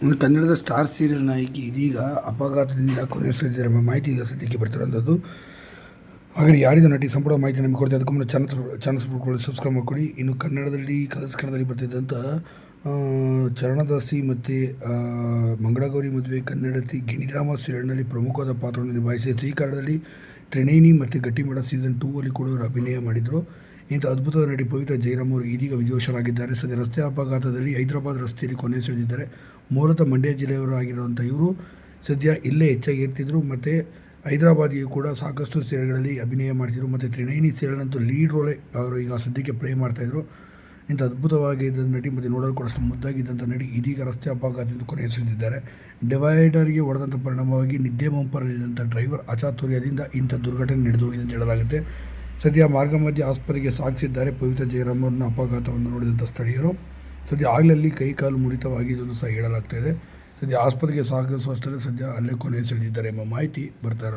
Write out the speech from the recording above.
ಕನ್ನಡದ star serial ನಾಯಕಿ ಇದೀಗ ಅಪಘಾತದಿಂದ ಕೊನೆಸಲಿದ್ದಾರೆ ಮಾಹಿತಿ ಈಗ ಸದ್ಯಕ್ಕೆ ಬರ್ತಿರೋಂಥದ್ದು ಹಾಗೆ ಯಾರಿದ ನಟಿ ಸಂಪೂರ್ಣ ಮಾಹಿತಿ ನಮಗೆ ಕೊಡ್ತೀವಿ ಅದಕ್ಕೊಮ್ಮೆ ಮುನ್ನ ಚಾನಲ್ ಚಾನಲ್ ಸಬ್ಸ್ಕ್ರೈಬ್ ಸಬ್ಸ್ಕ್ರೈಬ್ ಮಾಡಿಕೊಡಿ. ಇನ್ನು ಕನ್ನಡದಲ್ಲಿ ಕನ್ನಡದಲ್ಲಿ ಬರ್ತಿದ್ದಂಥ ಚರಣದಾಸಿ ಮತ್ತು ಮಂಗಳಗೌರಿ ಮದುವೆ ಕನ್ನಡತಿ ಗಿಣಿರಾಮ ಸೀರಿಯಲ್ನಲ್ಲಿ ಪ್ರಮುಖವಾದ ಪಾತ್ರವನ್ನು ನಿಭಾಯಿಸಿದೆ ಈ ಕಾರಣದಲ್ಲಿ ಮತ್ತು ಗಟ್ಟಿಮಡ ಸೀಸನ್ ಟೂ ಅಲ್ಲಿ ಕೂಡ ಅವರು ಅಭಿನಯ ಮಾಡಿದರು. ಇಂಥ ಅದ್ಭುತ ನಟಿ ಪವಿತ್ರ ಜಯರಾಮ್ ಅವರು ಇದೀಗ ವಿಧಿವಶರಾಗಿದ್ದಾರೆ ಸದ್ಯ ರಸ್ತೆ ಅಪಘಾತದಲ್ಲಿ ಹೈದರಾಬಾದ್ ರಸ್ತೆಯಲ್ಲಿ ಕೊನೆ ಸೆಳೆದಿದ್ದಾರೆ. ಮೂಲತಃ ಮಂಡ್ಯ ಜಿಲ್ಲೆಯವರು ಆಗಿರುವಂಥ ಇವರು ಸದ್ಯ ಇಲ್ಲೇ ಹೆಚ್ಚಾಗಿ ಇರ್ತಿದ್ರು ಮತ್ತು ಹೈದರಾಬಾದಿಗೆ ಕೂಡ ಸಾಕಷ್ಟು ಸೀರೆಗಳಲ್ಲಿ ಅಭಿನಯ ಮಾಡ್ತಿದ್ರು. ಮತ್ತು ತ್ರಿನೇನಿ ಸೀರೆಗಳಂತೂ ಲೀಡ್ ರೋಲೇ ಅವರು ಈಗ ಸದ್ಯಕ್ಕೆ ಪ್ಲೇ ಮಾಡ್ತಾಯಿದ್ರು ಇಂಥ ಅದ್ಭುತವಾಗಿದ್ದ ನಟಿ ಮತ್ತು ನೋಡಲು ಕೂಡ ಮುದ್ದಾಗಿದ್ದಂಥ ನಟಿ ಇದೀಗ ರಸ್ತೆ ಅಪಘಾತದಿಂದ ಕೊನೆಯುಸಿದ್ದಾರೆ ಡಿವೈಡರ್ಗೆ ಹೊಡೆದಂಥ ಪರಿಣಾಮವಾಗಿ ನಿದ್ದೆ ಮಂಪರಲ್ಲಿದ್ದಂಥ ಡ್ರೈವರ್ ಅಚಾತುರ್ಯದಿಂದ ಇಂಥ ದುರ್ಘಟನೆ ನಡೆದೋಗಿದೆ ಅಂತ ಹೇಳಲಾಗುತ್ತೆ. ಸದ್ಯ ಮಾರ್ಗ ಮಧ್ಯೆ ಆಸ್ಪತ್ರೆಗೆ ಸಾಗಿಸಿದ್ದಾರೆ ಪವಿತ್ರ ಜಯರಾಮ್ ಅವರನ್ನ ಅಪಘಾತವನ್ನು ನೋಡಿದಂಥ ಸ್ಥಳೀಯರು. ಸದ್ಯ ಆಗಲಲ್ಲಿ ಕೈ ಕಾಲು ಮುರಿತವಾಗಿದ್ದು ಸಹ ಹೇಳಲಾಗ್ತಾ ಇದೆ. ಸದ್ಯ ಆಸ್ಪತ್ರೆಗೆ ಸಾಗಿಸುವಷ್ಟರಲ್ಲಿ ಸದ್ಯ ಅಲ್ಲೇ ಕೊನೆ ಸೆಳೆದಿದ್ದಾರೆ ಎಂಬ ಮಾಹಿತಿ ಬರ್ತಾ